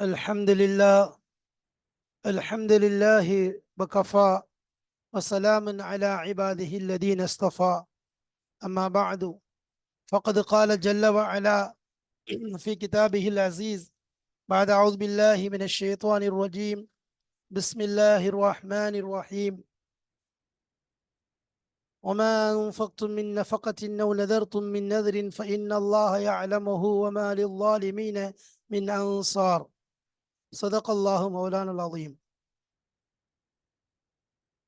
الحمد لله الحمد لله وكفى وسلام على عباده الذين اصطفى. أما بعد فقد قال جل وعلا في كتابه العزيز بعد أعوذ بالله من الشيطان الرجيم. بسم الله الرحمن الرحيم. وما أنفقتم من نفقة أو نذرتم من نذر فإن الله يعلمه وما للظالمين من أنصار. சதகல்லாஹு மௌலானுல்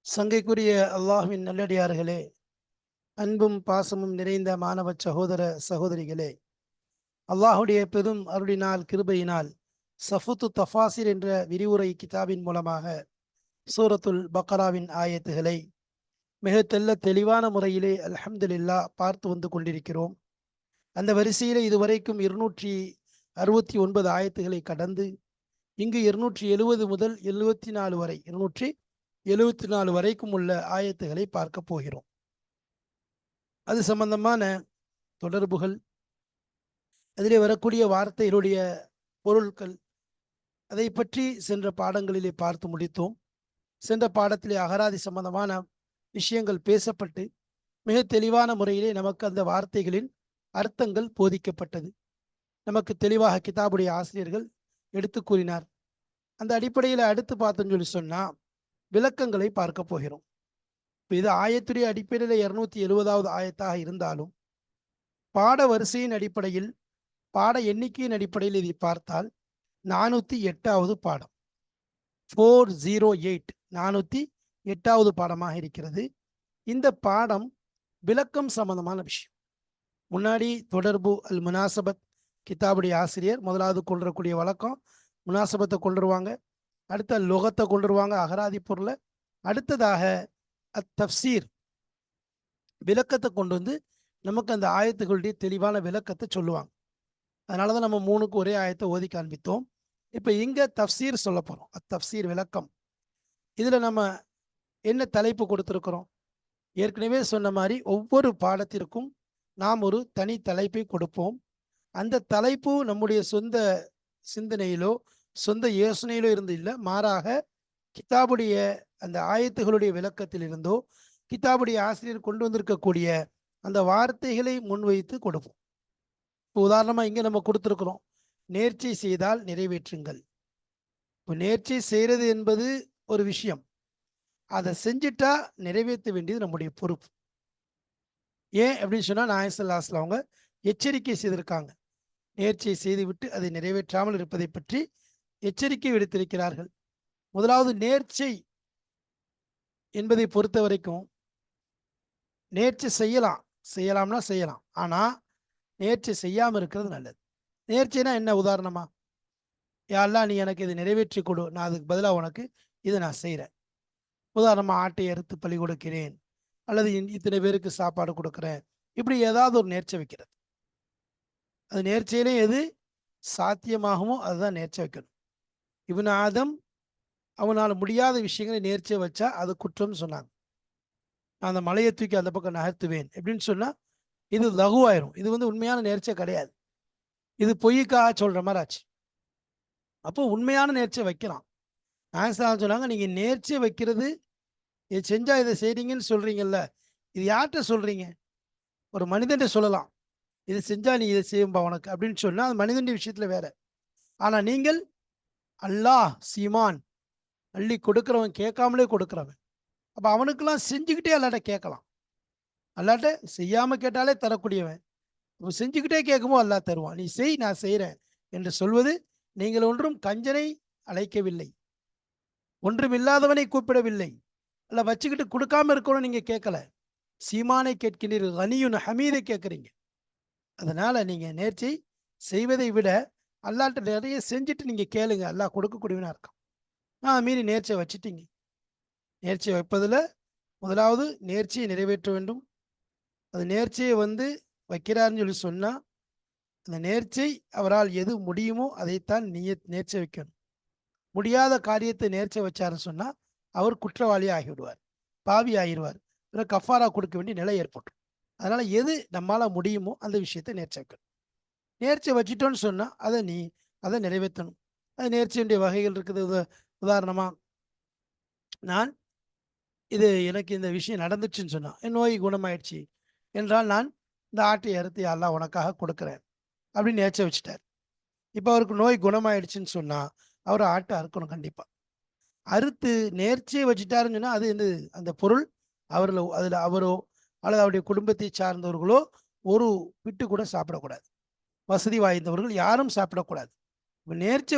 சங்கைக்குரிய அல்லாஹுவின் நல்லடியார்களே அன்பும் பாசமும் நிறைந்த மாணவ சகோதர சகோதரிகளே அல்லாஹுடைய பெரும் அருளினால் கிருபையினால் சஃபுத்து தஃபாசிர் என்ற விரிவுரை கிதாபின் மூலமாக சூரத்துல் பக்கராவின் ஆயத்துகளை மிக தெல்ல தெளிவான முறையிலே அல்ஹம்துலில்லா பார்த்து வந்து கொண்டிருக்கிறோம். அந்த வரிசையில் இதுவரைக்கும் இருநூற்றி அறுபத்தி ஒன்பது ஆயத்துகளை கடந்து இங்கு இருநூற்றி எழுவது முதல் எழுவத்தி நாலு வரை இருநூற்றி எழுவத்தி நாலு வரைக்கும் உள்ள ஆயத்துகளை பார்க்க போகிறோம். அது சம்பந்தமான தொடர்புகள் அதிலே வரக்கூடிய வார்த்தைகளுடைய பொருட்கள் அதை பற்றி சென்ற பாடங்களிலே பார்த்து முடித்தோம். சென்ற பாடத்திலே அகராதி சம்பந்தமான விஷயங்கள் பேசப்பட்டு மிக தெளிவான முறையிலே நமக்கு அந்த வார்த்தைகளின் அர்த்தங்கள் போதிக்கப்பட்டது. நமக்கு தெளிவாக கிதாபுடைய ஆசிரியர்கள் எடுத்து கூறினார். அந்த அடிப்படையில் அடுத்து பார்த்தோன்னு சொல்லி சொன்னால் விளக்கங்களை பார்க்க போகிறோம். இப்போ இது ஆயத்துடைய அடிப்படையில் இருநூத்தி எழுபதாவது ஆயத்தாக இருந்தாலும் பாட வரிசையின் அடிப்படையில் பாட எண்ணிக்கையின் அடிப்படையில் இதை பார்த்தால் நானூற்றி எட்டாவது பாடம். ஃபோர் ஜீரோ எயிட் நானூற்றி எட்டாவது பாடமாக இருக்கிறது. இந்த பாடம் விளக்கம் சம்பந்தமான விஷயம். முன்னாடி தொடர்பு அல் முனாசபத் கிதாபுடைய ஆசிரியர் முதலாவது கொள்றக்கூடிய வழக்கம் முனாசபத்தை கொண்டுருவாங்க. அடுத்த லொகத்தை கொண்டுருவாங்க அகராதி பொருளை. அடுத்ததாக அத் தப்சீர் விளக்கத்தை கொண்டு வந்து நமக்கு அந்த ஆயத்துகளுடைய தெளிவான விளக்கத்தை சொல்லுவாங்க. அதனால தான் நம்ம மூணுக்கு ஒரே ஆயத்தை ஓதி காண்பித்தோம். இப்போ இங்கே தப்சீர் சொல்ல போகிறோம் அத் தப்சீர் விளக்கம். இதில் நம்ம என்ன தலைப்பு கொடுத்துருக்குறோம்? ஏற்கனவே சொன்ன மாதிரி ஒவ்வொரு பாடத்திற்கும் நாம் ஒரு தனி தலைப்பை கொடுப்போம். அந்த தலைப்பு நம்முடைய சொந்த சிந்தனையிலோ சொந்த யோசனையிலோ இருந்து இல்லை மாறாக கிதாபுடைய அந்த ஆயத்துகளுடைய விளக்கத்தில் இருந்தோ கிதாபுடைய ஆசிரியர் கொண்டு வந்திருக்கக்கூடிய அந்த வார்த்தைகளை முன்வைத்து கொடுப்போம். இப்போ உதாரணமாக இங்கே நம்ம கொடுத்துருக்குறோம் நேர்ச்சை செய்தால் நிறைவேற்றுங்கள். இப்போ நேர்ச்சை செய்கிறது என்பது ஒரு விஷயம். அதை செஞ்சிட்டா நிறைவேற்ற வேண்டியது நம்முடைய பொறுப்பு. ஏன் அப்படின்னு சொன்னால் நாயசல்லாஸ்ல அவங்க எச்சரிக்கை செய்திருக்காங்க. நேர்ச்சியை செய்துவிட்டு அதை நிறைவேற்றாமல் இருப்பதை பற்றி எச்சரிக்கை விடுத்திருக்கிறார்கள். முதலாவது நேர்ச்சை என்பதை பொறுத்த வரைக்கும் நேர்ச்சி செய்யலாம். செய்யலாம்னா செய்யலாம். ஆனால் நேர்ச்சி செய்யாமல் இருக்கிறது நல்லது. நேர்ச்சினா என்ன உதாரணமா? யாரெல்லாம் நீ எனக்கு இதை நிறைவேற்றி கொடு. நான் அதுக்கு பதிலாக உனக்கு இதை நான் செய்கிறேன் உதாரணமாக ஆட்டை அறுத்து பழி கொடுக்கிறேன். அல்லது இத்தனை பேருக்கு சாப்பாடு கொடுக்குறேன். இப்படி ஏதாவது ஒரு நேர்ச்சி வைக்கிறது. அது நேர்ச்சியிலே எது? சாத்தியமாகுமோ அதுதான் நேர்ச்சி வைக்கணும். இவன் ஆதம் அவனால் முடியாத விஷயங்களை நேர்ச்சியை வச்சா அது குற்றம்னு சொன்னாங்க. நான் அந்த மலையை தூக்கி அந்த பக்கம் நகர்த்துவேன் எப்படின்னு சொன்னால் இது லகுவாயிரும் இது வந்து உண்மையான நேர்ச்சியை கிடையாது. இது பொய்யுக்காக சொல்கிற மாதிரி ஆச்சு. அப்போ உண்மையான நேர்ச்சியை வைக்கலாம். ஆன்சர் சொன்னாங்க நீங்கள் நேர்ச்சியை வைக்கிறது இது செஞ்சால் இதை செய்கிறீங்கன்னு சொல்கிறீங்கல்ல இது யார்கிட்ட சொல்கிறீங்க ஒரு மனிதன்ட்ட சொல்லலாம். இதை செஞ்சா நீ இதை செய்யும்பா உனக்கு அப்படின்னு சொன்னால் அது மனிதனுடைய விஷயத்தில் வேற. ஆனால் நீங்கள் அல்லாஹ் சீமான். அள்ளி கொடுக்குறவன் கேட்காமலே கொடுக்குறவன். அப்போ அவனுக்கெல்லாம் செஞ்சுக்கிட்டே அல்லாட்ட கேட்கலாம். அல்லாட்ட செய்யாமல் கேட்டாலே தரக்கூடியவன். இப்போ செஞ்சுக்கிட்டே கேட்குமோ அல்லா தருவான். நீ செய் நான் செய்கிறேன் என்று சொல்வது நீங்கள் ஒன்றும் கஞ்சனை அழைக்கவில்லை. ஒன்றும் இல்லாதவனை கூப்பிடவில்லை. அல்ல வச்சுக்கிட்டு கொடுக்காம இருக்கணும் நீங்கள் கேட்கல. சீமானை கேட்கிறீர்கள் கனியுன் ஹமீதை கேட்குறீங்க. அதனால் நீங்கள் நேர்ச்சி செய்வதை விட அல்லாட்ட நிறைய செஞ்சுட்டு நீங்கள் கேளுங்க. அல்லா கொடுக்கக்கூடியவனாக இருக்கான். ஆ மீறி நேர்ச்சியை வச்சுட்டீங்க. நேர்ச்சியை வைப்பதில் முதலாவது நேர்ச்சியை நிறைவேற்ற வேண்டும். அது நேர்ச்சியை வந்து வைக்கிறாருன்னு சொல்லி சொன்னால் அந்த நேர்ச்சை அவரால் எது முடியுமோ அதைத்தான் நீய நேர்ச்சி வைக்கணும். முடியாத காரியத்தை நேர்ச்சை வச்சாருன்னு சொன்னால் அவர் குற்றவாளி ஆகிவிடுவார். பாவி ஆகிடுவார் கஃபாரா கொடுக்க வேண்டிய நிலை ஏற்பட்டுரும். அதனால் எது நம்மளால் முடியுமோ அந்த விஷயத்தை நேர்ச்சி வைக்கணும். நேர்ச்சியை வச்சிட்டோன்னு சொன்னால் அதை நீ அதை நிறைவேற்றணும். அது நேர்ச்சியுடைய வகைகள் இருக்குது. உத- உதாரணமாக நான் இது எனக்கு இந்த விஷயம் நடந்துச்சுன்னு சொன்னால் என் நோய் குணமாயிடுச்சு என்றால் நான் இந்த ஆட்டை அறுத்து எல்லாம் உனக்காக கொடுக்குறேன் அப்படின்னு நேர்ச்சியை வச்சுட்டார். இப்போ அவருக்கு நோய் குணமாயிடுச்சுன்னு சொன்னால் அவர் ஆட்டை அறுக்கணும் கண்டிப்பாக அறுத்து நேர்ச்சியை வச்சுட்டாருன்னு சொன்னால் அது வந்து அந்த பொருள் அவரில் அதில் அவரோ அல்லது அவருடைய குடும்பத்தை சார்ந்தவர்களோ ஒரு விட்டு கூட சாப்பிடக்கூடாது. வசதி வாய்ந்தவர்கள் யாரும் சாப்பிடக்கூடாது. இப்ப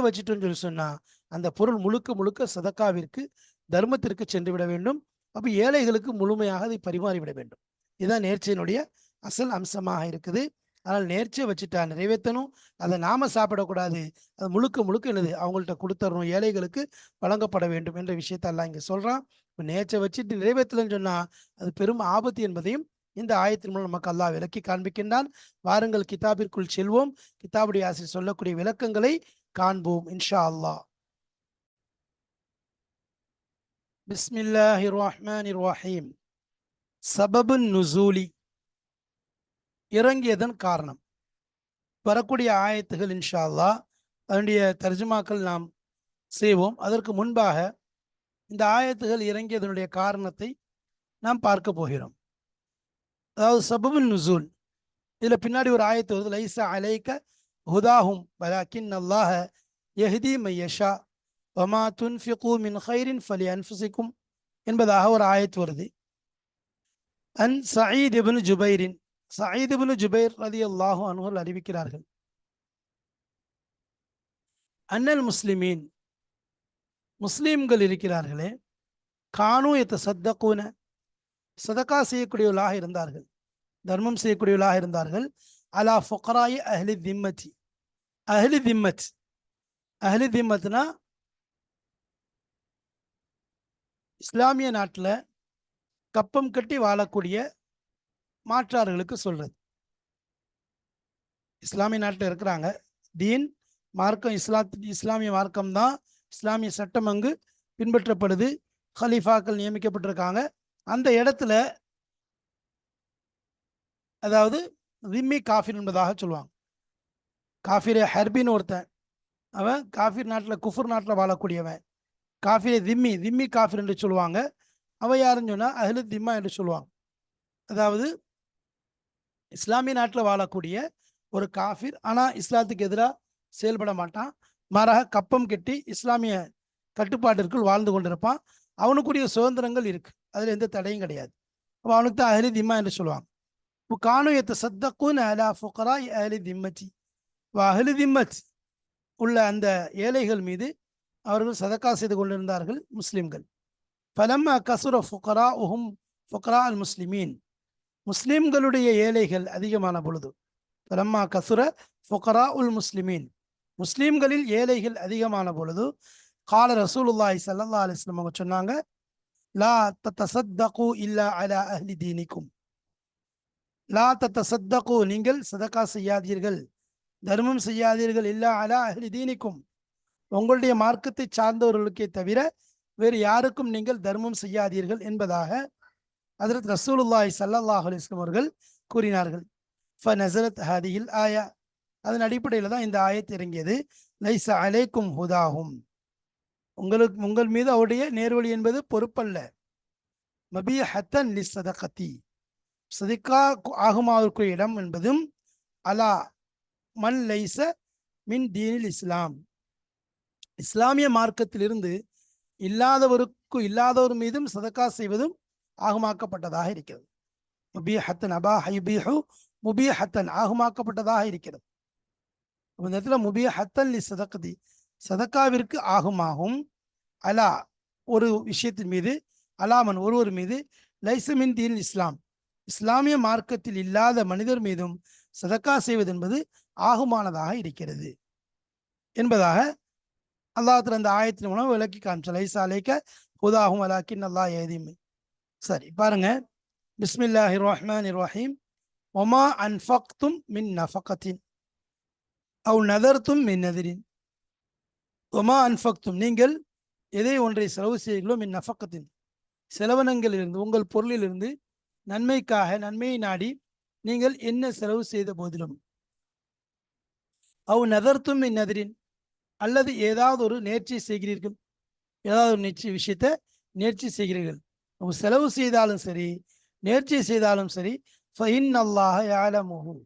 வச்சுட்டோன்னு சொல்லி சொன்னால் அந்த பொருள் முழுக்க முழுக்க சதக்காவிற்கு தர்மத்திற்கு சென்று விட வேண்டும். அப்போ ஏழைகளுக்கு முழுமையாக அதை பரிமாறி விட வேண்டும். இதுதான் நேர்ச்சியினுடைய அசல் அம்சமாக இருக்குது. ஆனால் நேர்ச்சியை வச்சுட்டா நிறைவேற்றணும். அதை நாம சாப்பிடக்கூடாது. அது முழுக்க முழுக்க என்னது? அவங்கள்ட்ட கொடுத்துடணும் ஏழைகளுக்கு வழங்கப்பட வேண்டும் என்ற விஷயத்தெல்லாம் எல்லாம் சொல்கிறான் இப்போ நேர்ச்சை வச்சுட்டு நிறைவேற்றலன்னு சொன்னால் அது பெரும் ஆபத்து என்பதையும் இந்த ஆயத்தின் மூலம் நமக்கு அல்லாஹ் விளக்கி காண்பிக்கின்றான். வாருங்கள் கிதாபிற்குள் செல்வோம். கிதாபுடைய ஆசிரியர் சொல்லக்கூடிய விளக்கங்களை காண்போம் இன்ஷா அல்லாஹ் பிஸ்மில்லாஹி ரஹீம் சபபு நுசூலி. இறங்கியதன் காரணம். வரக்கூடிய ஆயத்துகள் இன்ஷா அல்லாஹ் அதனுடைய தர்ஜுமாக்கள் நாம் செய்வோம். அதற்கு முன்பாக இந்த ஆயத்துகள் இறங்கியதனுடைய காரணத்தை நாம் பார்க்க போகிறோம். அதாவது சபபு நுசூல். இதுல பின்னாடி ஒரு ஆயத்து வருது லைசா அலைக்க ஹுதாஹும் வலாக்கின் அல்லாஹ யஹ்தி மையஷா வமா துன்ஃபிகு மின் ஹைரின் ஃபலி அன்ஃபுசிக்கும் என்பதாக ஒரு ஆயத்து வருது. அன் சயீத் இப்னு ஜுபைரின் சயீத் இப்னு ஜுபைர் ரலியல்லாஹு அன்ஹுல் அறிவிக்கிறார்கள். அன்னல் முஸ்லிமீன் முஸ்லிம்கள் இருக்கிறார்களே கானு எத்த சத்தக்கூன சதக்கா செய்யக்கூடியவர்களாக இருந்தார்கள். தர்மம் செய்யக்கூடியவர்களாக இருந்தார்கள். அலா ஃபுகராய் அஹ்லி திம்மதி. அஹ்லி திம்மத். அஹ்லி திம்மத்னா இஸ்லாமிய நாட்டில் கப்பம் கட்டி வாழக்கூடிய மாற்றார்களுக்கு சொல்றது. இஸ்லாமிய நாட்டில் இருக்கிறாங்க. தீன் மார்க்கம் இஸ்லாத் இஸ்லாமிய மார்க்கம் தான் இஸ்லாமிய சட்டம் அங்கு பின்பற்றப்படுது. ஹலீஃபாக்கள் நியமிக்கப்பட்டிருக்காங்க. அந்த இடத்துல அதாவது ரிம்மி காஃபிர் என்பதாக சொல்லுவாங்க. காஃபிரே ஹர்பின்னு ஒருத்தன். அவன் காஃபிர் நாட்டில் குஃபர் நாட்டில் வாழக்கூடியவன். காஃபிரே திம்மி திம்மி காஃபிர் என்று சொல்லுவாங்க. அவன் யாருன்னு சொன்னால் அஹ்லு திம்மா என்று சொல்லுவாங்க. அதாவது இஸ்லாமிய நாட்டில் வாழக்கூடிய ஒரு காஃபிர் ஆனால் இஸ்லாத்துக்கு எதிராக செயல்பட மாட்டான். மாறாக கப்பம் கட்டி இஸ்லாமிய கட்டுப்பாட்டிற்குள் வாழ்ந்து கொண்டிருப்பான். அவனுக்குரிய சுதந்திரங்கள் இருக்குது அதில் எந்த தடையும் கிடையாது. அப்போ அவனுக்கு தான் அஹ்லி திம்மா என்று சொல்லுவாங்க. இப்போ காணுயத்தை சத்தக்குன் அலா ஃபுகரா அஹ்லி திம்மச்சி அஹ்லி திம்மத் உள்ள அந்த ஏழைகள் மீது அவர்கள் சதக்கா செய்து கொண்டிருந்தார்கள் முஸ்லிம்கள். பலம் கசுர ஃபுகரா உஹும் ஃபுகரா அல் முஸ்லிமீன். முஸ்லிம்களுடைய ஏழைகள் அதிகமான பொழுது. பலம்மா கசுர ஃபுகரா உல் முஸ்லிமீன். முஸ்லீம்களில் ஏழைகள் அதிகமான பொழுது. கால ரசூலுல்லாஹி சல்லா அலிஸ்லம் அவங்க சொன்னாங்க லா தத்தசத்தகு இல்லா அலா அஹ்லி தீனிக்கும் லா தத்தசத்தகு நீங்கள் சதக்கா செய்யாதீர்கள். தர்மம் செய்யாதீர்கள். இல்லா அலா அஹ்லி தீனிக்கும் உங்களுடைய மார்க்கத்தை சார்ந்தவர்களுக்கே தவிர வேறு யாருக்கும் நீங்கள் தர்மம் செய்யாதீர்கள் என்பதாக அதரத் ரசூலுல்லாய் சல்லாஹ் அலிஸ்லம் அவர்கள் கூறினார்கள். ஃப நசரத் ஹதியில் ஆயா. அதன் அடிப்படையில் தான் இந்த ஆயத் இறங்கியது. லைச அலைக்கும் ஹுதாகும் உங்களுக்கு உங்கள் மீது அவருடைய நேர்வழி என்பது பொறுப்பல்ல. மபிய ஹத்தன் லி சதகத்தி சதிக்கா ஆகுமாவிற்குரிய இடம் என்பதும் அலா மன் லைச மின் தீனில் இஸ்லாம். இஸ்லாமிய மார்க்கத்திலிருந்து இல்லாதவருக்கு இல்லாதவர் மீதும் சதக்கா செய்வதும் ஆகுமாக்கப்பட்டதாக இருக்கிறது. முபிய ஹத்தன் அபா ஹைபிஹு முபிய ஹத்தன் ஆகுமாக்கப்பட்டதாக இருக்கிறது. இந்த இடத்துல முபிய ஹத்தன் லி சதகதி சதக்காவிற்கு ஆகுமாகும். அலா ஒரு விஷயத்தின் மீது அலாமன் ஒருவர் மீது லைசமின் தீன் இஸ்லாம். இஸ்லாமிய மார்க்கத்தில் இல்லாத மனிதர் மீதும் சதக்கா செய்வது என்பது ஆகுமானதாக இருக்கிறது. என்பதாக அல்லாஹ் அந்த ஆயத்தின் மூலம் விளக்கி காமிச்ச லைசா அலைக்க புதாகும் அலாக்கின் அல்லாஹ் ஏதிமை சரி பாருங்க. பிஸ்மில்லாஹி ரஹ்மான் ரஹீம். ஒமா அன்ஃபக்தும் மின் நஃபகத்தின். அவ் நதர்த்தும் மின் நதிரின். ஒமா அன்ஃபக்தும் நீங்கள் எதை ஒன்றை செலவு செய்கிறீர்களோ மின் நஃபக்கத்தின் செலவனங்களிலிருந்து உங்கள் பொருளிலிருந்து நன்மைக்காக நன்மையை நாடி நீங்கள் என்ன செலவு செய்த போதிலும். அவ் நதர்த்தும் இந்நதிரின் அல்லது ஏதாவது ஒரு நேர்ச்சி செய்கிறீர்கள். ஏதாவது ஒரு நேர்ச்சி விஷயத்தை நேர்ச்சி செய்கிறீர்கள். உங்க செலவு செய்தாலும் சரி நேர்ச்சி செய்தாலும் சரி ஃபைன் அல்லாஹ யாலமுஹு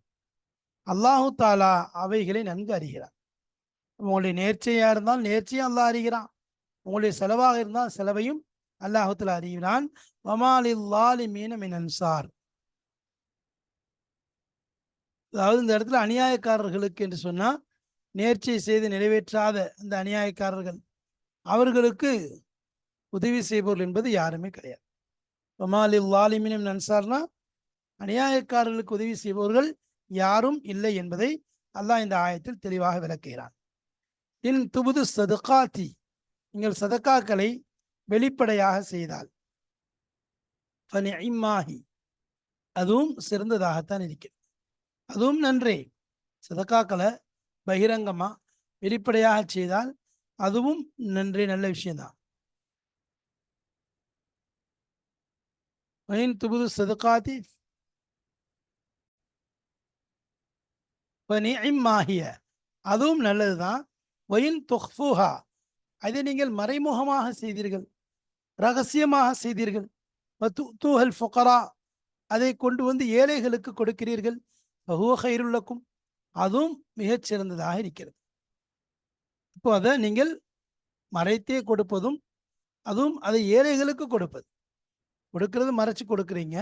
அல்லாஹு தாலா அவைகளை நன்கு அறிகிறார். உங்களுடைய நேர்ச்சையா இருந்தால் நேர்ச்சியும் அல்லாஹ் அறிகிறான். உங்களுடைய செலவாக இருந்தால் செலவையும் அல்லாஹுத்துல அறிகிறான். வமாலில்லாலி மீன மின் அன்சார். அதாவது இந்த இடத்துல அநியாயக்காரர்களுக்கு என்று சொன்னா நேர்ச்சியை செய்து நிறைவேற்றாத அந்த அநியாயக்காரர்கள் அவர்களுக்கு உதவி செய்பவர்கள் என்பது யாருமே கிடையாது. வமாலில்லாலி மீன மின் அநியாயக்காரர்களுக்கு உதவி செய்பவர்கள் யாரும் இல்லை என்பதை அல்லாஹ் இந்த ஆயத்தில் தெளிவாக விளக்குகிறான். இன் துபுது சதுகாத்தி. நீங்கள் சதக்காக்களை வெளிப்படையாக செய்தால். ஃபனிஇம்மாஹி. அதுவும் சிறந்ததாகத்தான் இருக்கிறது. அதுவும் நன்றே. சதக்காக்களை பகிரங்கமா வெளிப்படையாக செய்தால் அதுவும் நன்றே நல்ல விஷயம்தான். வயின் துபுது சதுகாத்தி. ஃபனிஇம்மாஹிய. அதுவும் நல்லதுதான். வயின் தொஹ்ஃபூஹா. அதை நீங்கள் மறைமுகமாக செய்தீர்கள். ரகசியமாக செய்தீர்கள். தூஹல் ஃபொக்கரா அதை கொண்டு வந்து ஏழைகளுக்கு கொடுக்கிறீர்கள். பகுவ கயிறுள்ளக்கும் அதுவும் மிகச்சிறந்ததாக இருக்கிறது. இப்போ அதை நீங்கள் மறைத்தே கொடுப்பதும் அதுவும் அதை ஏழைகளுக்கு கொடுப்பது. கொடுக்கிறது மறைச்சு கொடுக்குறீங்க.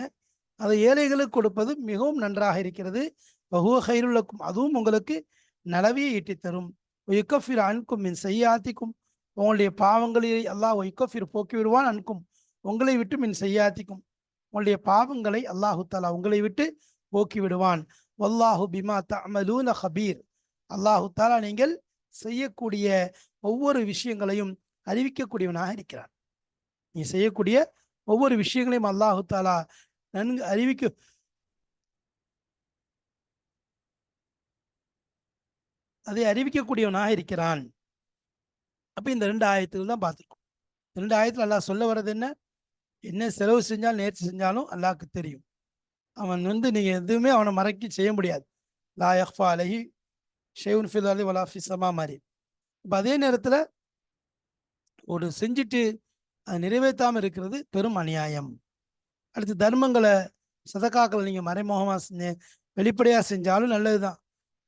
அதை ஏழைகளுக்கு கொடுப்பது மிகவும் நன்றாக இருக்கிறது. பகுவ கயிறுள்ளக்கும் அதுவும் உங்களுக்கு நலவியை ஈட்டித் தரும் ஒய்கஃபிர் அன்கும் மின் செய்யாத்திக்கும் உங்களுடைய பாவங்களை அல்லாஹ் ஒய்கஃபிர் போக்கி விடுவான் அன்கும். உங்களை விட்டு மின் செய்யாத்திக்கும் உங்களுடைய பாவங்களை அல்லாஹு தாலா உங்களை விட்டு போக்கி விடுவான் வல்லாஹு பிமா தமலூன ஹபீர் அல்லாஹு தாலா நீங்கள் செய்யக்கூடிய ஒவ்வொரு விஷயங்களையும் அறிவிக்கக்கூடியவனாக இருக்கிறான். நீ செய்யக்கூடிய ஒவ்வொரு விஷயங்களையும் அல்லாஹு தாலா நன்கு அறிவிக்க அதை அறிவிக்கக்கூடியவனாக இருக்கிறான். அப்போ இந்த ரெண்டு ஆயத்துகள் தான் பார்த்துருக்கோம். ரெண்டு ஆயத்தில் அல்லாஹ் சொல்ல வர்றது என்ன? என்ன செலவு செஞ்சாலும் நேர்ச்சி செஞ்சாலும் அல்லாஹ்க்கு தெரியும். அவன் வந்து நீங்கள் எதுவுமே அவனை மறைக்கி செய்ய முடியாது. லா யஃபா அலஹி ஷெய்வுன் ஃபில் அலி வலா சமா மாதிரி இப்போ அதே நேரத்தில் ஒரு செஞ்சுட்டு அதை நிறைவேற்றாமல் இருக்கிறது பெரும் அநியாயம். அடுத்து தர்மங்களை சதக்காக்களை நீங்கள் மறைமுகமாக செஞ்சு வெளிப்படையாக செஞ்சாலும் நல்லது தான்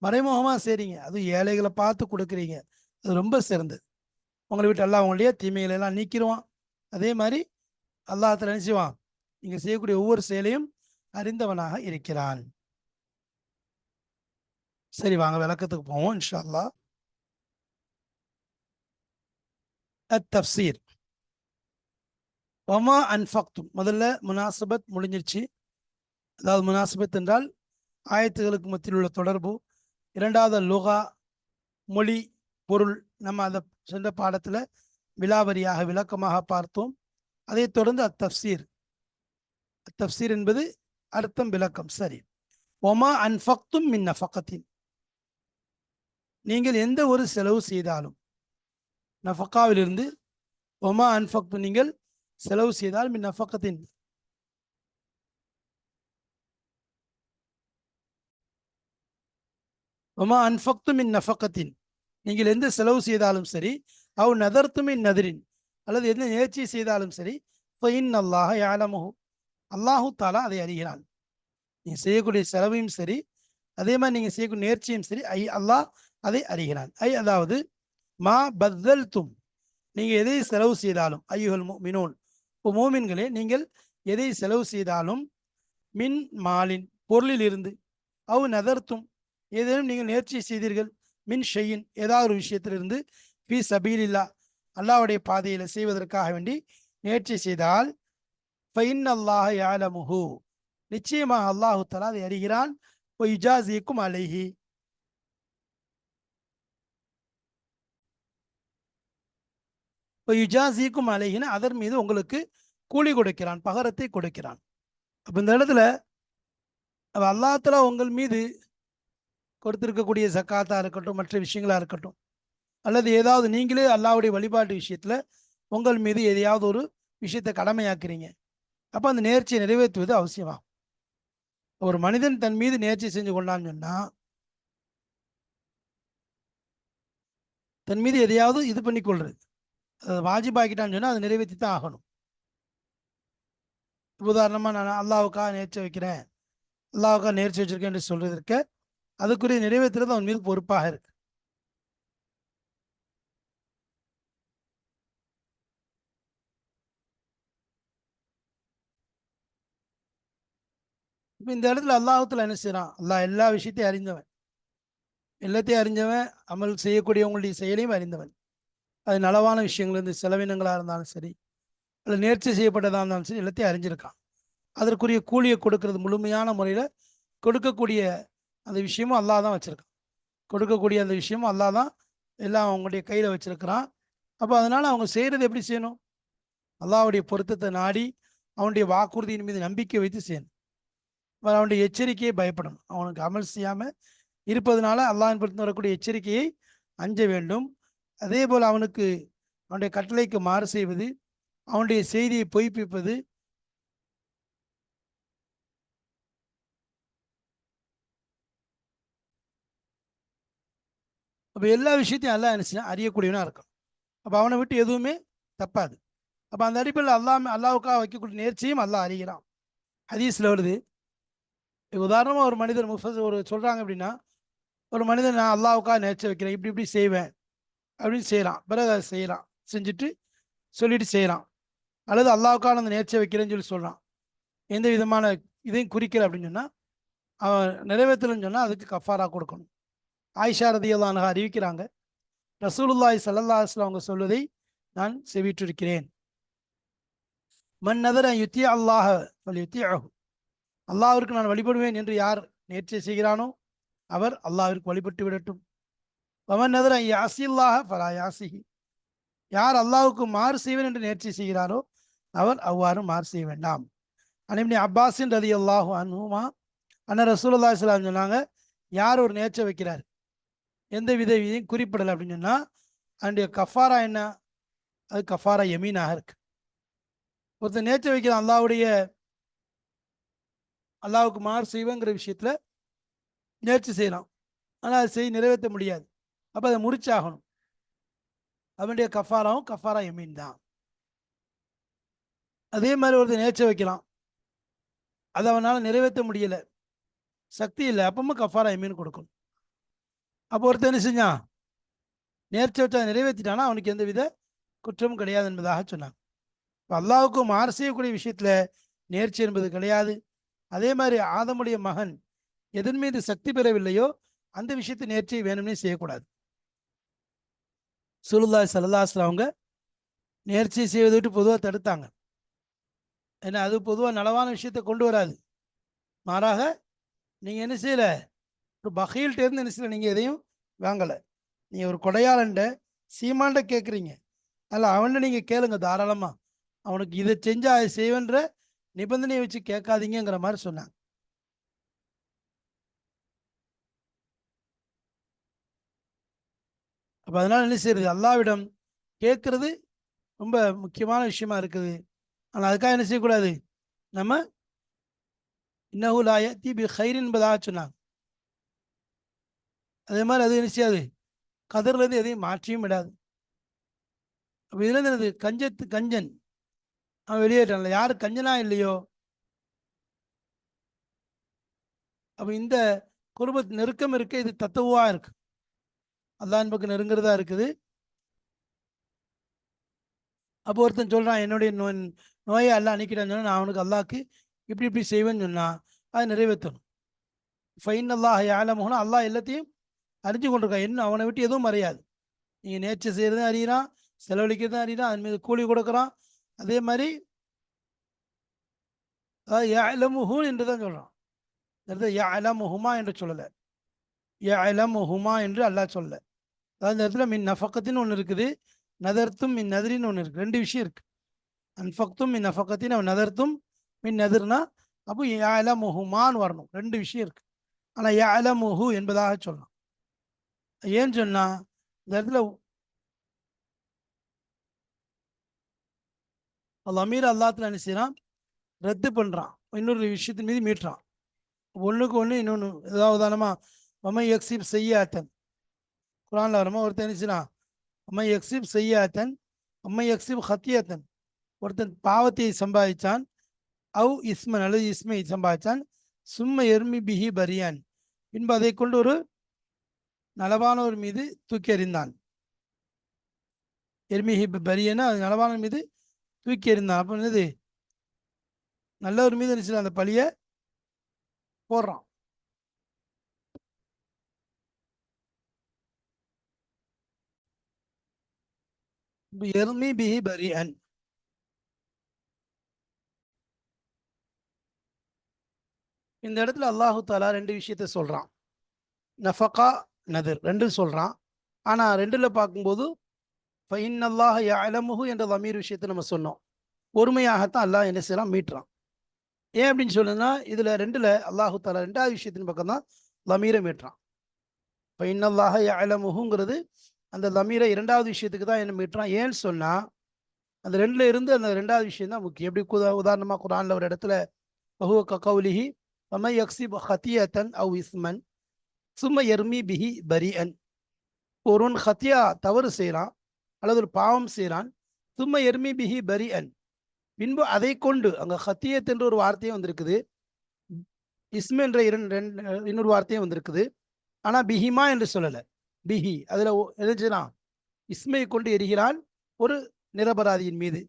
மறைமுகமாக செய்றீங்க அதுவும் ஏழைகளை பார்த்து கொடுக்குறீங்க. அது ரொம்ப சிறந்தது. உங்களை விட்டு எல்லாம் அவங்களுடைய தீமைகளை எல்லாம் நீக்கிடுவான் அதே மாதிரி அல்லாஹ் நினைச்சுவான் நீங்கள் செய்யக்கூடிய ஒவ்வொரு செயலையும் அறிந்தவனாக இருக்கிறான். சரி வாங்க விளக்கத்துக்கு போவோம் இன்ஷா அல்லாஹ் தப்சீர் ஒமா அன்ஃபக்தும். முதல்ல முனாசபத் முடிஞ்சிருச்சு. அதாவது முனாசபத் என்றால் ஆயத்துகளுக்கு மத்தியில் உள்ள தொடர்பு. இரண்டாவது லுகா மொழி பொருள் நம்ம அதை சென்ற பாடத்தில் விலாவரியாக விளக்கமாக பார்த்தோம். அதைத் தொடர்ந்து அத்தப்சீர். அத்தப்சீர் என்பது அர்த்தம் விளக்கம். சரி. ஒமா அன்ஃபக்தும் மின் நஃபக்கத்தின். நீங்கள் எந்த ஒரு செலவு செய்தாலும் நஃபக்காவிலிருந்து ஒமா அன்ஃபக்து நீங்கள் செலவு செய்தால் மின் நஃபக்கத்தின். ஒமா அன்ஃபக்து மின் நஃபக்கத்தின் நீங்கள் எந்த செலவு செய்தாலும் சரி அவ் நதர்த்தும் இன் நதரின் அல்லது எந்த நேர்ச்சி செய்தாலும் சரி ஃபைன் அல்லாஹ யாலமுஹு அல்லாஹு தாலா அதை அறிகிறான். நீங்கள் செய்யக்கூடிய செலவையும் சரி அதே மாதிரி நீங்கள் செய்யக்கூடிய நேர்ச்சியும் சரி ஐ அல்லாஹ் அதை அறிகிறான். ஐ அதாவது மா பத்தல் தும் நீங்கள் எதை செலவு செய்தாலும் ஐயுகள் மினோன் இப்போ மோமின்களே நீங்கள் எதை செலவு செய்தாலும் மின் மாலின் பொருளில் இருந்து அவ் நதர்த்தும். ஏதேனும் நீங்கள் நேர்ச்சி செய்தீர்கள் மின் ஷெயின் ஏதாவது ஒரு விஷயத்திலிருந்து பி சபீலில்லா அல்லாஹ்வுடைய பாதையில் செய்வதற்காக வேண்டி நேர்ச்சி செய்தால் ஃபைன் அல்லாஹ் யாலமுஹு நிச்சயமாக அல்லாஹு தலா அதை அறிகிறான். இஜாசிக்கும் அலைஹி. யுஜாசிக்கும் அலைஹின்னு அதன் மீது உங்களுக்கு கூலி கொடுக்கிறான் பகரத்தை கொடுக்கிறான். அப்போ இந்த இடத்துல அல்லாஹலா உங்கள் மீது கொடுத்திருக்கக்கூடிய சக்காத்தா இருக்கட்டும் மற்ற விஷயங்களா இருக்கட்டும் அல்லது ஏதாவது நீங்களே அல்லாவுடைய வழிபாட்டு விஷயத்துல உங்கள் மீது எதையாவது ஒரு விஷயத்தை கடமையாக்குறீங்க. அப்போ அந்த நேர்ச்சியை நிறைவேற்றுவது அவசியமா ஒரு மனிதன் தன் மீது நேர்ச்சி செஞ்சு கொண்டான்னு சொன்னா தன் மீது எதையாவது இது பண்ணி கொள்றது. அதை வாஜிபாக்கிட்டான்னு சொன்னால் அதை நிறைவேற்றி தான் ஆகணும். உதாரணமாக நான் அல்லாவுக்காக நேர்ச்சி வைக்கிறேன் அல்லாவுக்காக நேர்ச்சி வச்சிருக்கேன் என்று சொல்கிறதுக்கு அதுக்குரிய நிறைவேற்றுறது அவன் மீது பொறுப்பாக இருக்கு. இப்போ இந்த இடத்துல அல்லாஹத்துல என்ன செய்யறான் அல்லாஹ் எல்லா விஷயத்தையும் அறிந்தவன். எல்லாத்தையும் அறிஞ்சவன் அமல் செய்யக்கூடியவங்களுடைய செயலையும் அறிந்தவன். அது நலவான விஷயங்கள் இருந்து செலவினங்களாக இருந்தாலும் சரி அல்ல நேர்ச்சி செய்யப்பட்டதாக இருந்தாலும் சரி எல்லாத்தையும் அறிஞ்சிருக்கான். அதற்குரிய கூலியை கொடுக்கறது முழுமையான முறையில் கொடுக்கக்கூடிய அந்த விஷயமும் அல்லாஹ் தான் வச்சுருக்கான். கொடுக்கக்கூடிய அந்த விஷயமும் அல்லா தான் எல்லாம் அவங்களுடைய கையில் வச்சுருக்கிறான். அப்போ அதனால் அவங்க செய்கிறது எப்படி செய்யணும்? அல்லாவுடைய பொருத்தத்தை நாடி அவனுடைய வாக்குறுதியின் மீது நம்பிக்கை வைத்து செய்யணும். அவனுடைய எச்சரிக்கையை பயப்படணும். அவனுக்கு அமல் செய்யாமல் இருப்பதனால அல்லாஹின் பொருத்தம் வரக்கூடிய எச்சரிக்கையை அஞ்ச வேண்டும். அதே போல் அவனுக்கு அவனுடைய கட்டளைக்கு மாறு செய்வது அவனுடைய செய்தியை பொய்ப்பிப்பது அப்போ எல்லா விஷயத்தையும் அல்லா என்ன அறியக்கூடியவனாக இருக்கும் அப்போ அவனை விட்டு எதுவுமே தப்பாது. அப்போ அந்த அடிப்படையில் அல்லா அல்லாவுக்காக வைக்கக்கூடிய நேர்ச்சியும் அல்லா அறிகிறான். ஹதீஸில் வருது உதாரணமாக ஒரு மனிதர் முஃபஸ் ஒரு சொல்கிறாங்க அப்படின்னா ஒரு மனிதன் நான் அல்லாவுக்காக நேர்ச்சி வைக்கிறேன் இப்படி இப்படி செய்வேன் அப்படின்னு செய்கிறான் பிறகு அதை செய்கிறான் செஞ்சுட்டு சொல்லிட்டு செய்கிறான் அல்லது அல்லாவுக்கான அந்த நேர்ச்சியை வைக்கிறேன்னு சொல்லி சொல்கிறான் எந்த விதமான இதையும் குறிக்கிற அப்படின்னு சொன்னால் அவன் நிறைவேற்றலன்னு சொன்னால் அதுக்கு கஃபாராக கொடுக்கணும். ஆயிஷா ரதியல்லான அறிவிக்கிறாங்க. ரசூலுல்லாய் சல்லல்லா அஸ்லாம் அவங்க சொல்வதை நான் செவிட்டிருக்கிறேன். மன் நதர யுத்தி அல்லாஹ யுத்தி அஹு அல்லாஹ்விற்கு நான் வழிபடுவேன் என்று யார் நேர்ச்சி செய்கிறானோ அவர் அல்லாவிற்கு வழிபட்டு விடட்டும். பவன் நதர யாசில்லாக பரா யாசிஹி. யார் அல்லாவுக்கு மாறு செய்வேன் என்று நேர்ச்சி செய்கிறாரோ அவர் அவ்வாறு மாறு செய்ய வேண்டாம். அனிப்னி அப்பாஸின் ரதி அல்லாஹு அனுமா அண்ணன் ரசூலுல்லாஹி ஸல்லல்லாஹு சொன்னாங்க யார் ஒரு நேர்ச்சை வைக்கிறார்? எந்த வித குறிப்பிடலை அப்படின்னு சொன்னால் அதனுடைய கஃபாரா என்ன? அது கஃபாரா எமீனாக இருக்கு. ஒருத்தர் நேச்சர் வைக்கிற அல்லாவுடைய அல்லாவுக்கு மாறு செய்வங்கிற விஷயத்தில் நேர்ச்சி செய்யலாம். ஆனால் அதை செய் நிறைவேற்ற முடியாது. அப்போ அதை முடிச்சாகணும் அவனுடைய கஃபாராவும் கஃபாரா எமீன் தான். அதே மாதிரி ஒருத்தர் நேச்சர் வைக்கலாம். அதை அவனால் நிறைவேற்ற முடியல. சக்தி இல்லை. அப்பவும் கஃபாரா எமீன் கொடுக்கணும். அப்போ ஒருத்தர் என்ன செஞ்சான்? நேர்ச்சவற்றை நிறைவேற்றிட்டானா? அவனுக்கு எந்த வித குற்றமும் கிடையாது என்பதாக சொன்னாங்க இப்போ அல்லாவுக்கு மாறு செய்யக்கூடிய விஷயத்தில் நேர்ச்சி என்பது கிடையாது. அதே மாதிரி ஆதமுடைய மகன் எதன் மீது சக்தி பெறவில்லையோ அந்த விஷயத்தை நேர்ச்சியை வேணும்னே செய்யக்கூடாது. சுலுல்லாய் சல்லாஸ்ல அவங்க நேர்ச்சி செய்வதை விட்டு பொதுவாக தடுத்தாங்க. ஏன்னா அது பொதுவாக நலவான விஷயத்தை கொண்டு வராது. மாறாக நீங்கள் என்ன செய்யல? ஒரு பகையில்ட்ட இருந்து என்ன செய்யல? நீங்கள் எதையும் வாங்கலை. நீங்கள் ஒரு கொடையாளன்ட சீமாண்ட கேட்குறீங்க அதில் அவன்கிட்ட நீங்கள் கேளுங்க தாராளமாக அவனுக்கு இதை செஞ்சால் அதை செய்வேன்ற நிபந்தனையை வச்சு கேட்காதீங்கிற மாதிரி சொன்னாங்க. அப்போ அதனால் என்ன செய்யறது அல்லாவிடம் கேட்குறது ரொம்ப முக்கியமான விஷயமா இருக்குது. ஆனால் அதுக்காக என்ன செய்யக்கூடாது? நம்ம இன்னஹுலாய தீபி ஹைர் என்பதாக சொன்னாங்க. அதே மாதிரி அது என்ன செய்யாது? கதிர்லேருந்து எதையும் மாற்றியும் விடாது. அப்போ இதுல இருந்து என்னது? கஞ்சத்து கஞ்சன். அவன் வெளியேற்றான்ல யார்? கஞ்சனா இல்லையோ? அப்போ இந்த குடும்பத்து நெருக்கம் இருக்க. இது தத்துவமாக இருக்கு. அல்லாஹ் பக்கம் நெருங்குறதா இருக்குது. அப்போ ஒருத்தன் சொல்கிறான் என்னுடைய நோய் நோயை எல்லாம் அன்னைக்கிட்டான்னு சொன்னால் நான் அவனுக்கு அல்லாக்கு இப்படி இப்படி செய்வேன்னு சொன்னால் அதை நிறைவேற்றணும். ஃபைன் அல்லாஹ் யாலமுகனா அல்லாஹ் எல்லாத்தையும் அறிஞ்சு கொண்டிருக்கான். இன்னும் அவனை விட்டு எதுவும் மறையாது. நீங்கள் நேச்சர் செய்கிறதும் அறியிறான் செலவழிக்கிறதும் அறியிறான் அதன் மீது கூலி கொடுக்குறான். அதே மாதிரி அதாவது என்று தான் சொல்கிறான் இந்த யாலமுஹுமா என்று சொல்லலை. யாலமுஹுமா என்று அல்லாஹ் சொல்லலை. அதாவது இந்த இடத்துல மின் நஃபக்கத்தின்னு ஒன்று இருக்குது. நதர்த்தும் மின் நதிரின்னு ஒன்று இருக்குது ரெண்டு விஷயம் இருக்குது அன்ஃபக்தும் மின் நஃபக்கத்தின் அவன் நதர்த்தும் மின் நதிர்னா அப்போ யாலமுஹுமான்னு வரணும். ரெண்டு விஷயம் இருக்குது ஆனால் யாலமுஹு என்பதாக சொல்லலாம் ஏன்னு சொன்னா இந்த இடத்துல அது அமீர் அல்லாத்துல என்ன செய்யறான் ரத்து பண்றான். இன்னொரு விஷயத்தின் மீது மீட்டுறான். ஒண்ணுக்கு ஒண்ணு இன்னொன்னு ஏதாவது உதாரணமா மமை எக்ஸிப் செய்யாத்தன். குரான்ல வரமா ஒருத்தர் என்ன செய்யறான் அம்மை எக்ஸிப் செய்யாத்தன். அம்மை எக்ஸிப் ஹத்தியாத்தன். ஒருத்தன் பாவத்தை சம்பாதிச்சான். அவ் இஸ்மன். அல்லது இஸ்மை சம்பாதிச்சான். சும்ம எர்மி பிஹி பரியான். பின்பு அதை கொண்டு ஒரு நலவானோர் மீது தூக்கி எறிந்தான். எர்மிஹி பரியனா அது நலவானோர் மீது தூக்கி எறிந்தான். அப்போ என்னது? நல்லவர் மீது என்ன அந்த பழிய போடுறான். எர்மி பிஹி பரியன். இந்த இடத்துல அல்லாஹு தாலா ரெண்டு விஷயத்த சொல்றான். நஃபகா நதிர் ரெண்டும் சொல்கிறான் ஆனால் ரெண்டில் பார்க்கும்போது ஃபைன் அல்லாஹ் அலமுஹு என்ற லமீர் விஷயத்தை நம்ம சொன்னோம். ஒருமையாகத்தான் அல்லாஹ் என்ன செய்யலாம் மீட்டுறான். ஏன் அப்படின்னு சொல்லுன்னா இதில் ரெண்டில் அல்லாஹு தாலா ரெண்டாவது விஷயத்தின் பக்கம் தான் லமீரை மீட்டுறான். ஃபைன் அல்லாஹ அலமுகுங்கிறது அந்த லமீரை இரண்டாவது விஷயத்துக்கு தான் என்ன மீட்டுறான்? ஏன்னு சொன்னால் அந்த ரெண்டில் இருந்து அந்த ரெண்டாவது விஷயம் தான் முக்கியம். எப்படி உதாரணமாக உதாரணமா குரான்ல ஒரு இடத்துல பஹுவ கவுலிஹி வமை யக்சிப் ஹத்தியத்தன் அவு இஸ்மன் சும்ம எர்மி பிஹி பரியன் ஒருவன் ஹத்தியா தவறு செய்கிறான் அல்லது ஒரு பாவம் செய்கிறான் சும்ம எர்மி பிஹி பரியன் பின்பு அதை கொண்டு அங்க ஹத்தியத் என்ற ஒரு வார்த்தையும் வந்திருக்குது. இஸ்ம என்ற இரண்டு ரெண்டு இன்னொரு வார்த்தையும் வந்திருக்குது. ஆனா பிஹிமா என்று சொல்லலை. பிஹி அதுல என்ன இஸ்மையை கொண்டு எரிகிறான் ஒரு நிரபராதியின் மீது.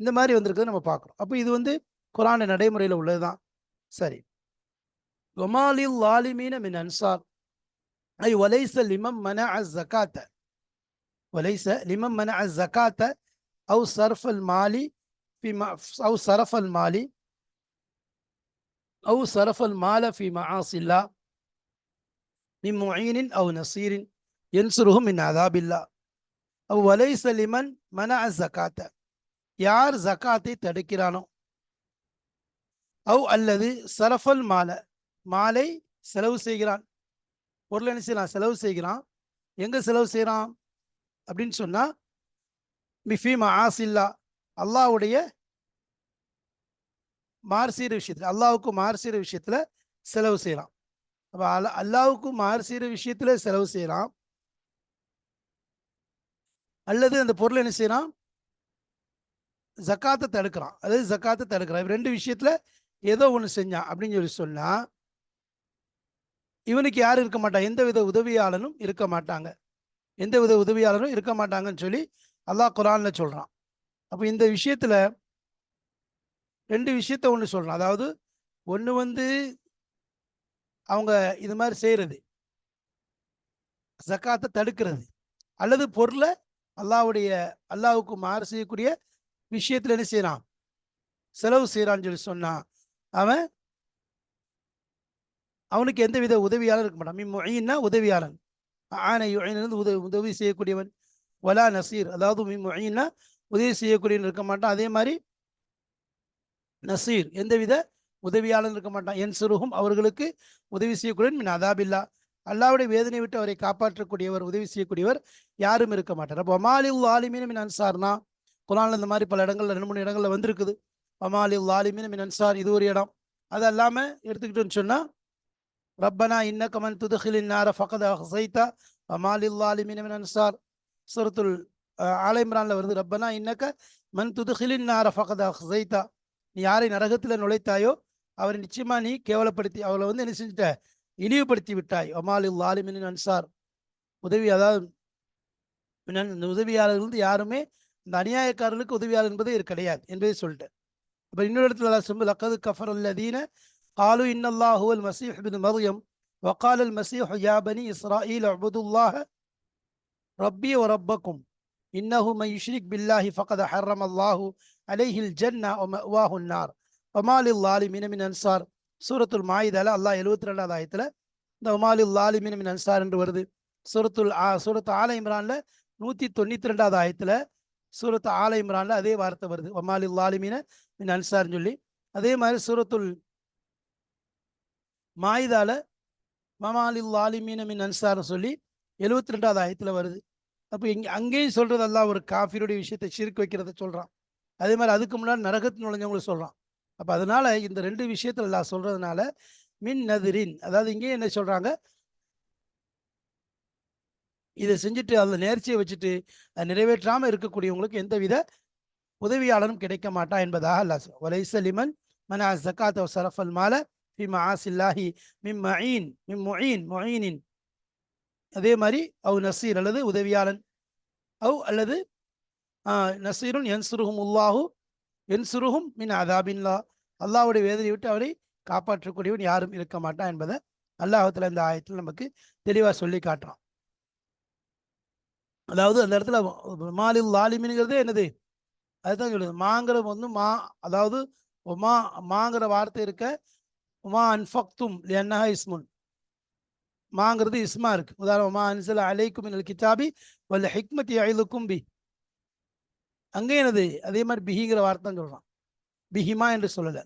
இந்த மாதிரி வந்திருக்குது நம்ம பார்க்குறோம். அப்போ இது வந்து குரான நடைமுறையில் உள்ளதுதான். சரி. ஒமாலில் லாலிமீன மின் அன்சார். ஐ வலைச லிமம் மன ஜக்காத்த وليس لمن منع الزكاة أو صرف المال في أو صرف المال أو صرف المال في معاصي الله من معين أو نصير ينصرهم من عذاب الله أو وليس لمن منع الزكاة யார் ஜக்காத்தை தடுக்கிறானோ அவ் அல்லது சரஃபல் மால மாலை செலவு செய்கிறான் பொருள் என்ன செய்யலாம்? செலவு செய்கிறான். எங்கே செலவு செய்கிறான் அப்படின்னு சொன்னால் மிஃபீமா ஆசில்லா. அல்லாவுடைய மார்சீர விஷயத்துல அல்லாவுக்கு மார்சீர விஷயத்துல செலவு செய்கிறான் அப்போ அல்ல அல்லாவுக்கு மார்சீர விஷயத்தில் செலவு செய்கிறான் அல்லது அந்த பொருள் என்ன செய்யறான் ஜக்காத்தை தடுக்கிறான். அதாவது ஜக்காத்தை தடுக்கிறான். ரெண்டு விஷயத்தில் ஏதோ ஒன்று செஞ்சான் அப்படின்னு சொல்லி சொன்னா இவனுக்கு யாரும் இருக்க மாட்டான் எந்த வித உதவியாளனும் இருக்க மாட்டாங்க. எந்த வித உதவியாளரும் இருக்க மாட்டாங்கன்னு சொல்லி அல்லாஹ் குரான்ல சொல்றான். அப்போ இந்த விஷயத்துல ரெண்டு விஷயத்த ஒன்று சொல்றான். அதாவது ஒன்று வந்து அவங்க இது மாதிரி செய்யறது ஜக்காத்தை தடுக்கிறது அல்லது பொருளை அல்லாவுடைய அல்லாவுக்கு மாறு செய்யக்கூடிய விஷயத்துல என்ன செய்யறான் செலவு செய்கிறான்னு சொல்லி சொன்னான். அவன் அவனுக்கு எந்த வித உதவியாளர் இருக்க மாட்டான். மிம்மொழின்னா உதவியாளன். ஆனை யுழினிருந்து உதவி உதவி செய்யக்கூடியவன். வலா நசீர். அதாவது மிம்மொழின்னா உதவி செய்யக்கூடியவன் இருக்க மாட்டான். அதே மாதிரி நசீர். எந்தவித உதவியாளன் இருக்க மாட்டான். என் சிறுகும் அவர்களுக்கு உதவி செய்யக்கூடியவன் மின் அதாபில்லா. அல்லாவுடைய வேதனை விட்டு அவரை காப்பாற்றக்கூடியவர் உதவி செய்யக்கூடியவர் யாரும் இருக்க மாட்டார். அப்போ அமாலி ஆலிமீன் மின் அன்சார்னா குரான்ல இந்த மாதிரி பல இடங்கள்ல ரெண்டு மூணு இடங்கள்ல வந்திருக்குது. அமாலி ஆலிமீன் மின் அன்சார் இது ஒரு இடம். அது இல்லாமல் எடுத்துக்கிட்டோன்னு சொன்னால் ரப்பனா இன்னக்க மன் துதுகிலின் நார ஃபகத ஹசைத்தா அமாலில் ஆலிமின் அன்சார் சுரத்துல் ஆல வருது. ரப்பனா இன்னக்க மன் துதுகிலின் நார ஃபகத ஹசைத்தா நீ யாரை நரகத்தில் நுழைத்தாயோ அவரை நிச்சயமாக நீ கேவலப்படுத்தி அவளை வந்து என்ன செஞ்சிட்ட? இழிவுபடுத்தி விட்டாய். அமாலில் ஆலிமின் அன்சார் உதவி அதாவது இந்த உதவியாளர்கள் வந்து யாருமே இந்த அநியாயக்காரர்களுக்கு உதவியாளர் என்பதே கிடையாது. என்பதை சொல்லிட்டு அப்புறம் இன்னொரு இடத்துல சொல்லு லக்கது கஃபர் அல்லதீன قالوا إن الله هو المسيح ابن مريم وقال المسيح يا بني إسرائيل اعبدوا الله ربي وربكم إنه من يشرك بالله فقد حرم الله عليه الجنة ومأواه النار وما للظالمين من أنصار சூரத்துல் மாயிதால அல்லாஹ் எழுபத்தி ரெண்டாவது ஆயத்துல இந்த உமாலி லாலிமின் மின் அன்சார் என்று வருது சூரத்துல் ஆ சூரத்து ஆல இம்ரான்ல நூத்தி தொண்ணூத்தி ரெண்டாவது ஆயத்துல சூரத்து ஆல இம்ரான்ல அதே வார்த்தை வருது ஒமாலி லாலிமின மின் அன்சார்னு சொல்லி அதே மாதிரி சூரத்துல் மாயுதால மமாலில் லாலிமீன மின் அன்சார்னு சொல்லி எழுபத்தி ரெண்டாவது ஆயத்தில் வருது. அப்போ இங்கே அங்கேயும் சொல்கிறதெல்லாம் எல்லாம் ஒரு காஃபியுடைய விஷயத்தை சிரிக்க வைக்கிறத சொல்கிறான் அதே மாதிரி அதுக்கு முன்னாடி நரகத்து நுழைஞ்சவங்களை சொல்கிறான் அப்போ அதனால் இந்த ரெண்டு விஷயத்தில் எல்லாம் சொல்கிறதுனால மின் நதிரின் அதாவது இங்கேயும் என்ன சொல்கிறாங்க இதை செஞ்சுட்டு அதில் நேர்ச்சியை வச்சுட்டு அதை நிறைவேற்றாமல் இருக்கக்கூடியவங்களுக்கு எந்தவித உதவியாளரும் கிடைக்க மாட்டான் என்பதாக அல்லாஹ் ஒலைசலிமன் மன ஜக்காத் சரஃபல் மாலை ஃபி மஆசில்லாஹி மிம் மயின் மிம் மொயின் மொயினின் அதே மாதிரி அவு நசீர் அல்லது உதவியாளன். அவு அல்லது நசீருன் என்சுருகும் உல்லாஹு என்சுருகும் மின் அதாபின்லா அல்லாவுடைய வேதனை விட்டு அவரை காப்பாற்றக்கூடியவன் யாரும் இருக்க மாட்டான் என்பதை அல்லாஹத்துல இந்த ஆயத்தில் நமக்கு தெளிவாக சொல்லி காட்டுறான். அதாவது அந்த இடத்துல மாலில் லாலிமின்ங்கிறதே என்னது? அதுதான் சொல்லுது மாங்கிற வந்து மா அதாவது மா மாங்கிற வார்த்தை இருக்க உமா அன்ஃபக்தும் லியன்னஹா இஸ்முன் மாங்கிறது இஸ்மா இருக்கு உதாரணம் உமா அன்சல் அலைக்கும் மினல் கிதாபி வல்ல ஹிக்மத்தி ஐலுக்கும் பி அங்கே என்னது? அதே மாதிரி பிஹிங்கிற வார்த்தை சொல்கிறான் பிஹிமா என்று சொல்லலை.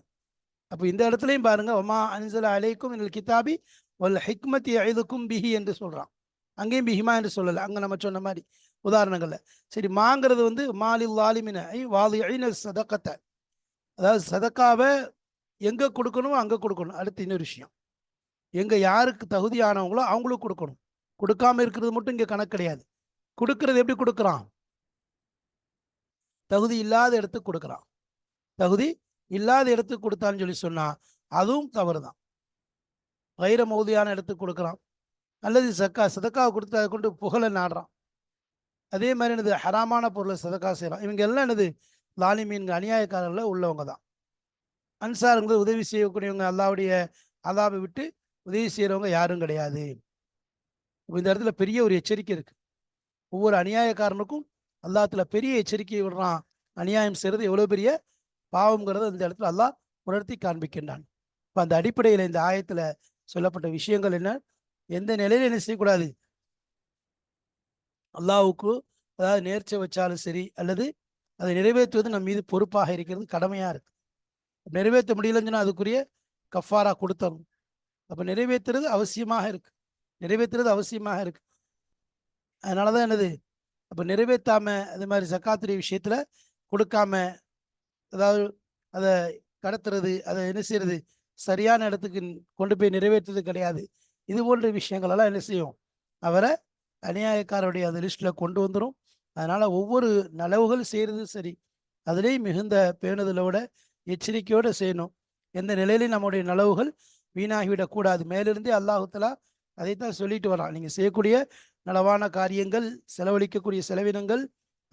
அப்போ இந்த இடத்துலையும் பாருங்க ஒமா அன்சல் அலைக்கும் மினல் கிதாபி வல்ல ஹிக்மத்தி ஐலுக்கும் பிஹி என்று சொல்கிறான் அங்கேயும் பிஹிமா என்று சொல்லலை. அங்கே நம்ம சொன்ன மாதிரி உதாரணங்களில். சரி மாங்கிறது வந்து மாலில் லாலிமின வாலி சதக்கத்தை. அதாவது சதக்காவை எங்கே கொடுக்கணுமோ அங்கே கொடுக்கணும். அடுத்து இன்னொரு விஷயம். எங்கே யாருக்கு தகுதியானவங்களோ அவங்களுக்கு கொடுக்கணும். கொடுக்காம இருக்கிறது மட்டும் இங்கே கணக்கு கிடையாது. கொடுக்கறது எப்படி கொடுக்குறான்? தகுதி இல்லாத இடத்துக்கு கொடுக்குறான். தகுதி இல்லாத இடத்துக்கு கொடுத்தான்னு சொல்லி சொன்னால் அதுவும் தவறு தான் வைர மௌதியான இடத்துக்கு கொடுக்குறான். அல்லது சக்கா சதக்காவை கொடுத்து அதை கொண்டு புகழை நாடுறான். அதே மாதிரி என்னது? ஹராமான பொருளை சதக்கா செய்கிறான் இவங்க எல்லாம் எனது லாலிமீன்கள் அநியாயக்காரர்களில் உள்ளவங்க தான் அன்சாருங்க உதவி செய்யக்கூடியவங்க அல்லாவுடைய அல்லாவை விட்டு உதவி செய்கிறவங்க யாரும் கிடையாது. இந்த இடத்துல பெரிய ஒரு எச்சரிக்கை இருக்கு. ஒவ்வொரு அநியாயக்காரனுக்கும் அல்லாத்துல பெரிய எச்சரிக்கை விடுறான். அநியாயம் செய்கிறது எவ்வளோ பெரிய பாவங்கிறத இந்த இடத்துல அல்லாஹ் உணர்த்தி காண்பிக்கின்றான். இப்போ அந்த அடிப்படையில் இந்த ஆயத்தில் சொல்லப்பட்ட விஷயங்கள் என்ன? எந்த நிலையில என்ன செய்யக்கூடாது? அல்லாவுக்கு அதாவது நேர்ச்சி வச்சாலும் சரி அல்லது அதை நிறைவேற்றுவது நம் மீது பொறுப்பாக இருக்கிறது கடமையாக இருக்கு. நிறைவேற்ற முடியலன்னு சொன்னால் அதுக்குரிய கஃபாரா கொடுத்தணும் அப்போ நிறைவேற்றுறது அவசியமாக இருக்கு. நிறைவேற்றுறது அவசியமாக இருக்கு. அதனால தான் என்னது? அப்போ நிறைவேற்றாம அது மாதிரி சக்காத்துடைய விஷயத்தில் கொடுக்காம அதாவது அதை கடத்துறது அதை என்ன செய்யறது? சரியான இடத்துக்கு கொண்டு போய் நிறைவேற்றுறது கிடையாது. இது போன்ற விஷயங்களெல்லாம் என்ன செய்யும்? அவரை அநியாயக்காரருடைய அந்த லிஸ்ட்டில் கொண்டு வந்துடும் அதனால் ஒவ்வொரு நலவுகள் செய்கிறது சரி. அதுலேயும் மிகுந்த பேணுதலோட எச்சரிக்கையோடு செய்யணும். எந்த நிலையிலையும் நம்முடைய நலவுகள் வீணாகிவிடக்கூடாது மேலிருந்தே அல்லாஹுத்தலா அதைத்தான் சொல்லிட்டு வரான். நீங்கள் செய்யக்கூடிய நலவான காரியங்கள் செலவழிக்கக்கூடிய செலவினங்கள்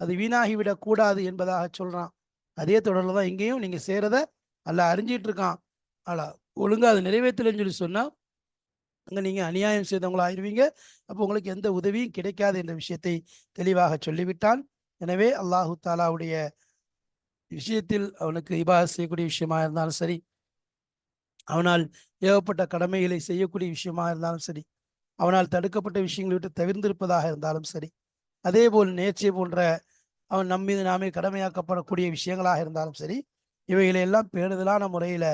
அது வீணாகிவிடக்கூடாது என்பதாக சொல்கிறான் அதே தொடரில் தான் இங்கேயும் நீங்கள் செய்கிறத அல்ல அறிஞ்சிட்டு இருக்கான். அல்ல ஒழுங்காக அது நிறைவேற்றலைன்னு சொல்லி சொன்னால் அங்கே நீங்கள் அநியாயம் செய்தவங்களா ஆயிடுவீங்க அப்போ உங்களுக்கு எந்த உதவியும் கிடைக்காது என்ற விஷயத்தை தெளிவாக சொல்லிவிட்டான். எனவே அல்லாஹு தாலாவுடைய விஷயத்தில் அவனுக்கு இபா செய்யக்கூடிய விஷயமா இருந்தாலும் சரி அவனால் ஏகப்பட்ட கடமைகளை செய்யக்கூடிய விஷயமா இருந்தாலும் சரி அவனால் தடுக்கப்பட்ட விஷயங்களை விட்டு தவிர்ந்திருப்பதாக இருந்தாலும் சரி அதே போல் நேர்ச்சி போன்ற அவன் நம் மீது நாமே கடமையாக்கப்படக்கூடிய விஷயங்களாக இருந்தாலும் சரி இவைகளை எல்லாம் பேணுதலான முறையில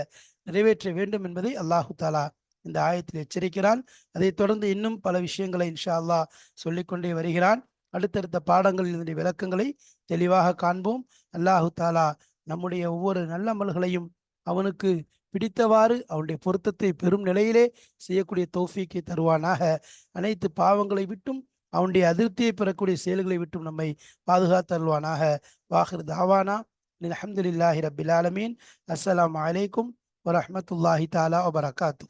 நிறைவேற்ற வேண்டும் என்பதை அல்லாஹு தாலா இந்த ஆயத்தில் எச்சரிக்கிறான். அதைத் தொடர்ந்து இன்னும் பல விஷயங்களை இன்ஷா அல்லாஹ் சொல்லிக்கொண்டே வருகிறான். அடுத்தடுத்த பாடங்களில் இதனுடைய விளக்கங்களை தெளிவாக காண்போம். அல்லாஹு தாலா நம்முடைய ஒவ்வொரு நல்ல அமல்களையும் அவனுக்கு பிடித்தவாறு அவனுடைய பொருத்தத்தை பெரும் நிலையிலே செய்யக்கூடிய தோஃபிக்கை தருவானாக. அனைத்து பாவங்களை விட்டும் அவனுடைய அதிருப்தியை பெறக்கூடிய செயல்களை விட்டும் நம்மை பாதுகாத்தருவானாக வாஹிர் தாவானா. அலமதுல்லாஹி ரபில் ஆலமீன். அஸ்ஸலாம் அலைக்கும் வரமத்துல்லாஹி தாலா வபரகாத்து.